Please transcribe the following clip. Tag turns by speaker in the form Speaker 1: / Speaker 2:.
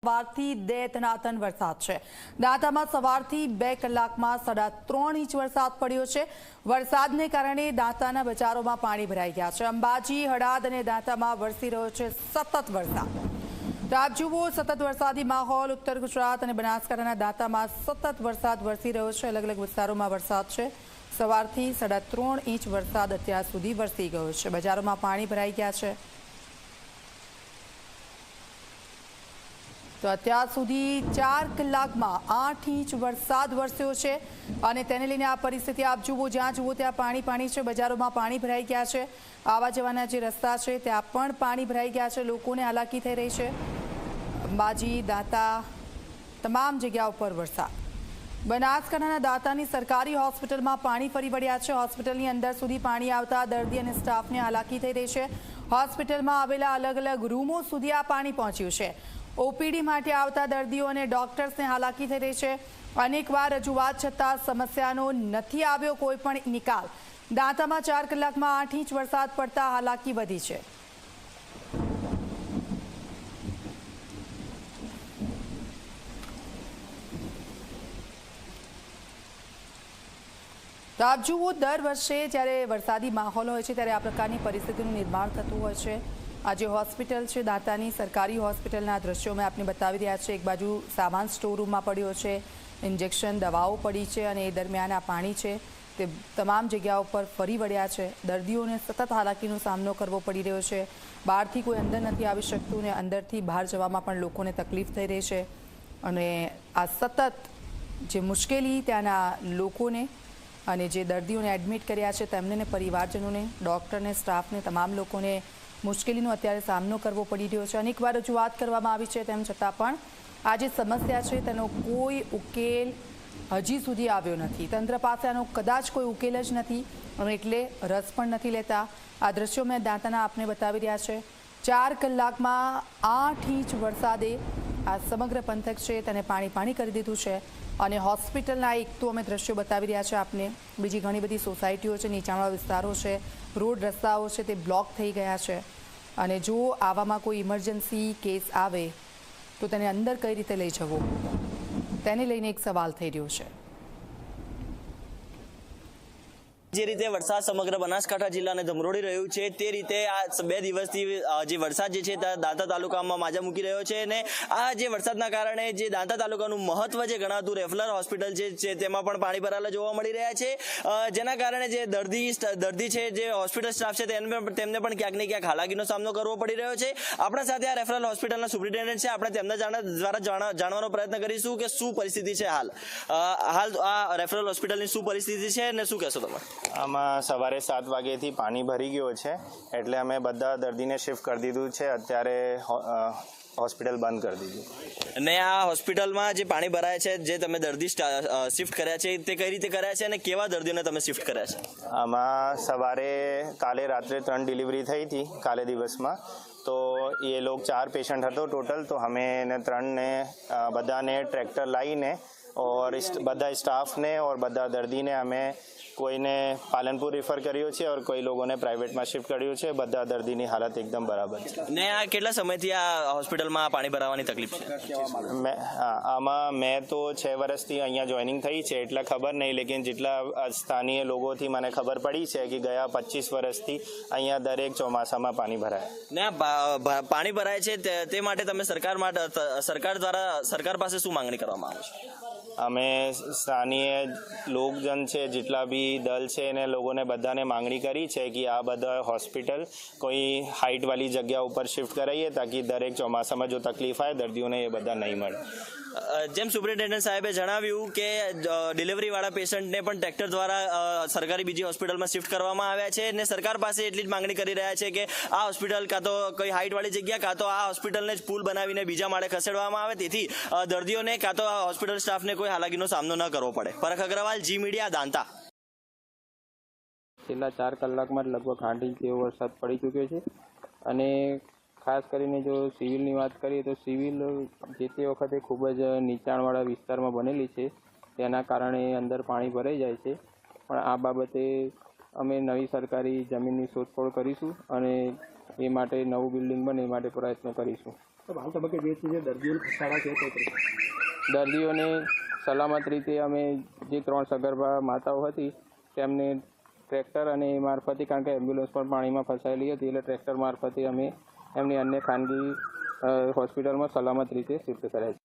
Speaker 1: સવારથી દે ધનાતન વરસાદ છે. દાંતામાં સવારથી બે કલાકમાં સાડા ત્રણ ઇંચ વરસાદ પડ્યો છે. વરસાદને કારણે દાંતાના બજારોમાં પાણી ભરાઈ ગયા છે. અંબાજી, હળાદ અને દાંતામાં વરસી રહ્યો છે સતત વરસાદ. આપ જુઓ સતત વરસાદી માહોલ, ઉત્તર ગુજરાત અને બનાસકાંઠાના દાંતામાં સતત વરસાદ વરસી રહ્યો છે. અલગ અલગ વિસ્તારોમાં વરસાદ છે. સવારથી સાડા ત્રણ ઇંચ વરસાદ અત્યાર સુધી વરસી ગયો છે. બજારોમાં પાણી ભરાઈ ગયા છે. તો અત્યાર સુધી ચાર કલાકમાં આઠ ઇંચ વરસાદ વરસ્યો છે અને તેને લઈને આ પરિસ્થિતિ આપ જુઓ, જ્યાં જુઓ ત્યાં પાણી પાણી છે, બજારોમાં પાણી ભરાઈ ગયા છે. આવા જવાના જે રસ્તા છે, ત્યાં પણ પાણી ભરાઈ ગયા છે, લોકોને હાલાકી થઈ રહી છે. અંબાજી, દાંતા, તમામ જગ્યા ઉપર વરસાદ. બનાસકાંઠાના દાંતાની સરકારી હોસ્પિટલમાં પાણી ફરી વળ્યા છે. હોસ્પિટલની અંદર સુધી પાણી આવતા દર્દી અને સ્ટાફને હાલાકી થઈ રહી છે. હોસ્પિટલમાં આવેલા અલગ અલગ રૂમો સુધી આ પાણી પહોંચ્યું છે. ઓપીડી માટે આવતા દર્દીઓ અને ડોક્ટર્સને હાલાકી થઈ રહી છે. અનેકવાર રજૂઆત છતાં સમસ્યાનો નથી આવ્યો કોઈ પણ નિકાલ. દાંતામાં ચાર કલાકમાં આઠ ઇંચ વરસાદ પડતા હાલાકી વધી છે. તો આપ જુઓ, દર વર્ષે જ્યારે વરસાદી માહોલ હોય છે, ત્યારે આ પ્રકારની પરિસ્થિતિનું નિર્માણ થતું હોય છે. આ જે હોસ્પિટલ છે દાંતાની સરકારી હોસ્પિટલના દ્રશ્યો મેં આપને બતાવી રહ્યા છે. એક બાજુ સામાન સ્ટોર રૂમમાં પડ્યો છે, ઇન્જેક્શન દવાઓ પડી છે અને એ દરમિયાન આ પાણી છે તે તમામ જગ્યાઓ પર ફરી વળ્યા છે. દર્દીઓને સતત હાલાકીનો સામનો કરવો પડી રહ્યો છે. બહારથી કોઈ અંદર નથી આવી શકતું ને અંદરથી બહાર જવામાં પણ લોકોને તકલીફ થઈ રહી છે. અને આ સતત જે મુશ્કેલી ત્યાંના લોકોને અને જે દર્દીઓને એડમિટ કર્યા છે, તેમને ને પરિવારજનોને, ડૉક્ટરને, સ્ટાફને, તમામ લોકોને મુશ્કેલીનો અત્યારે સામનો કરવો પડી રહ્યો છે. અનેકવાર રજૂઆત કરવામાં આવી છે તેમ છતાં પણ આ જે સમસ્યા છે તેનો કોઈ ઉકેલ હજી સુધી આવ્યો નથી. તંત્ર પાસે આનો કદાચ કોઈ ઉકેલ જ નથી, અને એટલે રસ પણ નથી લેતા. આ દ્રશ્યો મેં દાંતાના આપને બતાવી રહ્યા છે. ચાર કલાકમાં આઠ ઇંચ વરસાદે આ સમગ્ર પંથક છે, તેને પાણી પાણી કરી દીધું છે અને હોસ્પિટલના એક તો અમે દ્રશ્યો બતાવી રહ્યા છે આપને. બીજી ઘણી બધી સોસાયટીઓ છે, નીચાણવાળા વિસ્તારો છે, રોડ રસ્તાઓ છે, તે બ્લોક થઈ ગયા છે. અને જો આવામાં કોઈ ઇમરજન્સી કેસ આવે, તો તેને અંદર કઈ રીતે લઈ જવો? તેને લઈને એક સવાલ થઈ રહ્યો છે.
Speaker 2: જે રીતે વરસાદ સમગ્ર બનાસકાંઠા જિલ્લાને ધમરોડી રહ્યું છે, તે રીતે આ બે દિવસથી જે વરસાદ જે છે, તે દાંતા તાલુકામાં માજા મૂકી રહ્યો છે અને આ જે વરસાદના કારણે જે દાંતા તાલુકાનું મહત્વ જે ગણાતું રેફલર હોસ્પિટલ જે છે, તેમાં પણ પાણી ભરાયેલા જોવા મળી રહ્યા છે. જેના કારણે જે દર્દી દર્દી છે, જે હોસ્પિટલ સ્ટાફ છે, તેમને તેમને પણ ક્યાંક ને ક્યાંક હાલાકીનો સામનો કરવો પડી રહ્યો છે. આપણા સાથે આ રેફરલ હોસ્પિટલના સુપ્રિન્ટેન્ડન્ટ છે. આપણે તેમના દ્વારા જાણ- જાણવાનો પ્રયત્ન કરીશું કે શું પરિસ્થિતિ છે હાલ. હાલ આ રેફરલ હોસ્પિટલની શું પરિસ્થિતિ છે અને શું કહેશો તમે?
Speaker 3: આમાં સવારે સાત વાગ્યાથી પાણી ભરી ગયો છે. એટલે અમે બધા દર્દીને શિફ્ટ કરી દીધું છે. અત્યારે હોસ્પિટલ બંધ કરી દીધું.
Speaker 2: અને આ હોસ્પિટલમાં જે પાણી ભરાય છે જે તમે દર્દી શિફ્ટ કર્યા છે તે કઈ રીતે કર્યા છે અને કેવા દર્દીઓને તમે શિફ્ટ કર્યા છે?
Speaker 3: આમાં સવારે કાલે રાત્રે ત્રણ ડિલિવરી થઈ હતી કાલે દિવસમાં. તો એ લોકો ચાર પેશન્ટ હતો ટોટલ તો અમે એને ત્રણને બધાને ટ્રેક્ટર લાવીને ઓર બધા સ્ટાફને ઓર બધા દર્દીને અમે કોઈને પાલનપુર રિફર કર્યો છે ઓર કોઈ લોકોને પ્રાઇવેટમાં શિફ્ટ કર્યું છે બધા દર્દીની હાલત એકદમ બરાબર છે
Speaker 2: ને આ કેટલા સમયથી આ હોસ્પિટલમાં પાણી ભરાવાની તકલીફ છે
Speaker 3: મેં હા, આમાં મેં તો છ વર્ષથી અહીંયા જોઈનિંગ થઈ છે એટલે ખબર નહીં લેકિન જેટલા સ્થાનીય લોકોથી મને ખબર પડી છે કે ગયા પચીસ વર્ષથી અહીંયા દરેક ચોમાસામાં પાણી ભરાય
Speaker 2: ને પાણી ભરાય છે તે- તે માટે તમે સરકાર માટે સરકાર દ્વારા સરકાર પાસે શું માંગણી કરવામાં આવે છે
Speaker 3: અમે સ્થાનીય લોકજન છે, જેટલા બી દલ છે, એને લોકોને બધાને માંગણી કરી છે કે આ બધા હોસ્પિટલ કોઈ હાઇટવાળી જગ્યા ઉપર શિફ્ટ કરાવીએ તાકી દરેક ચોમાસામાં જો તકલીફ આવે, દર્દીઓને એ બધા નહીં મળે.
Speaker 2: જેમ સુપ્રિન્ટેન્ડન્ટ સાહેબે જણાવ્યું કે ડિલિવરી વાળા પેશન્ટને પણ ટ્રેક્ટર દ્વારા સરકારી બીજી હોસ્પિટલમાં શિફ્ટ કરવામાં આવ્યા છે અને સરકાર પાસે એટલી જ માંગણી કરી રહ્યા છે કે, આ હોસ્પિટલ કાં તો કોઈ હાઇટ વાળી જગ્યા, કાં તો આ હોસ્પિટલને જ પુલ બનાવીને બીજા માળે ખસેડવામાં આવે. તેથી દર્દીઓને કાં તો હોસ્પિટલ સ્ટાફને કોઈ હાલાકીનો સામનો ન કરવો પડે. Parakh Agrawal, Zee media, Danta.
Speaker 4: છેલ્લા ચાર કલાકમાં જ લગભગ આઠ ઇંચ જેવો વરસાદ પડી ચૂક્યો છે. અને ખાસ કરીને જો સિવિલની વાત કરીએ તો સિવિલ જે તે વખતે ખૂબ જ નીચાણવાળા વિસ્તારમાં બનેલી છે. તેના કારણે અંદર પાણી ભરાઈ જાય છે. પણ આ બાબતે અમે નવી સરકારી જમીનની શોધખોળ કરીશું અને એ માટે નવું બિલ્ડિંગ બને એ માટે પ્રયત્ન કરીશું.
Speaker 5: દર્દીઓને
Speaker 4: સલામત રીતે અમે જે ત્રણ સગર્ભા માતાઓ હતી તેમને ટ્રેક્ટર અને એ મારફતે કારણ કે એમ્બ્યુલન્સ પણ પાણીમાં ફસાયેલી હતી એટલે ટ્રેક્ટર મારફતે અમે એમની અન્ય ખાનગી હોસ્પિટલમાં સલામત રીતે શિફ્ટ કરાય છે.